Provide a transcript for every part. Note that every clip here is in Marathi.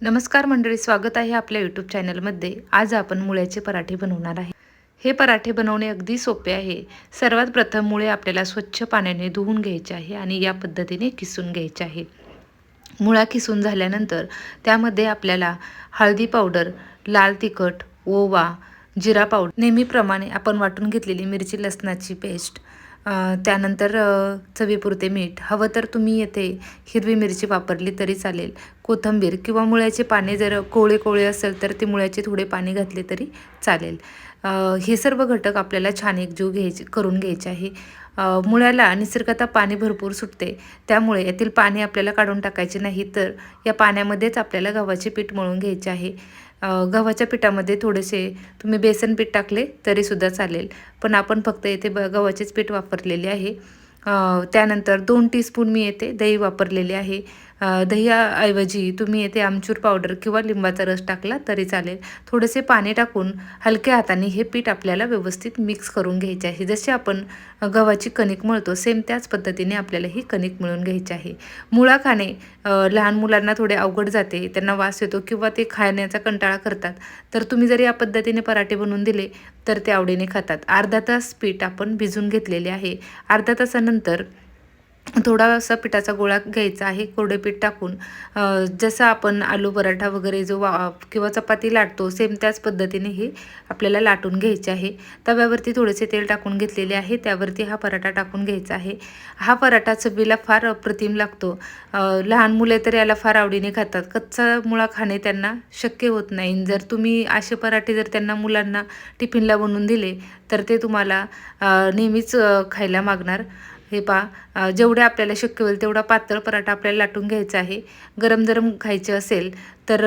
नमस्कार मंडळी स्वागत आहे आपल्या यूट्यूब चॅनलमध्ये आज आपण मुळ्याचे पराठे बनवणार आहे. हे पराठे बनवणे अगदी सोपे आहे. सर्वात प्रथम मुळे आपल्याला स्वच्छ पाण्याने धुवून घ्यायचे आहे आणि या पद्धतीने किसून घ्यायचे आहे. मुळा किसून झाल्यानंतर त्यामध्ये आपल्याला हळदी पावडर लाल तिखट ओवा जिरा पावडर नेहमीप्रमाणे आपण वाटून घेतलेली मिरची लसणाची पेस्ट त्यानंतर चवीपुरते मीठ. हवं तर तुम्ही येथे हिरवी मिरची वापरली तरी चालेल. कोथिंबीर किंवा मुळ्याचे पाने जर कोवळे कोवळे असेल तर ते मुळ्याचे थोडे पाणी घातले तरी चालेल. हे सर्व घटक आपल्याला छान एकजीव घ्यायचे करून घ्यायचे आहे. मुळ्याला निसर्गतः पाणी भरपूर सुटते. त्यामुळे यातील पाणी आपल्याला काढून टाकायचे नाही तर या पाण्यामध्येच आपल्याला गव्हाचे पीठ मळून घ्यायचे आहे. गव्हाच्या पिठामध्ये थोडेसे तुम्ही बेसन पीठ टाकले तरीसुद्धा चालेल. पण आपण फक्त येथे ब गव्हाचेच पीठ वापरलेले आहे. त्यानंतर दोन टीस्पून मी येथे दही वापरलेले आहे. दह्याऐवजी तुम्ही येथे आमचूर पावडर किंवा लिंबाचा रस टाकला तरी चालेल. थोडेसे पाणी टाकून हलक्या हाताने हे पीठ आपल्याला व्यवस्थित मिक्स करून घ्यायचे आहे. जसे आपण गव्हाची कणिक मळतो सेम त्याच पद्धतीने आपल्याला ही कणिक मिळून घ्यायची आहे. मुळा खाणे लहान मुलांना थोडे अवघड जाते त्यांना वास येतो किंवा ते खाण्याचा कंटाळा करतात. तर तुम्ही जर या पद्धतीने पराठे बनवून दिले तर ते आवडीने खातात. अर्धा तास पीठ आपण भिजून घेतलेले आहे. अर्धा तासानंतर थोडासा पिठाचा गोळा घ्यायचा आहे कोरडे पीठ टाकून. जसं आपण आलू पराठा वगैरे जो वा किंवा चपाती लाटतो सेम त्याच पद्धतीने हे आपल्याला लाटून घ्यायचे आहे. तव्यावरती थोडेसे तेल टाकून घेतलेले आहे त्यावरती हा पराठा टाकून घ्यायचा आहे. हा पराठा चवीला फार अप्रतिम लागतो. लहान मुले तर याला फार आवडीने खातात. कच्चा मुळा खाणे त्यांना शक्य होत नाही. जर तुम्ही असे पराठे जर त्यांना मुलांना टिफिनला बनवून दिले तर ते तुम्हाला नेहमीच खायला मागणार. हे पा जेवढे आपल्याला शक्य होईल तेवढा पातळ पराठा आपल्याला लाटून घ्यायचा आहे. गरम गरम खायचे असेल तर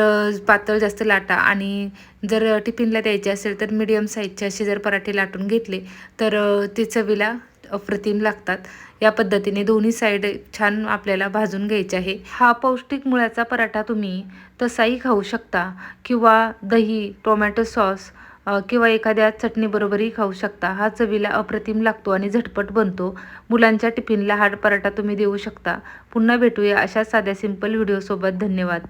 पातळ जास्त लाटा आणि जर टिफिनला द्यायचे असेल तर मीडियम साईजचे असे जर पराठे लाटून घेतले तर ते चवीला अप्रतिम लागतात. या पद्धतीने दोन्ही साईड छान आपल्याला भाजून घ्यायचे आहे. हा पौष्टिक मुळ्याचा पराठा तुम्ही तसाही खाऊ शकता किंवा दही टोमॅटो सॉस किंवा एखाद्या चटणीबरोबरही खाऊ शकता. हा चवीला अप्रतिम लागतो आणि झटपट बनतो. मुलांच्या टिफिनला हा पराठा तुम्ही देऊ शकता. पुन्हा भेटूया अशा साध्या सिंपल व्हिडिओसोबत धन्यवाद.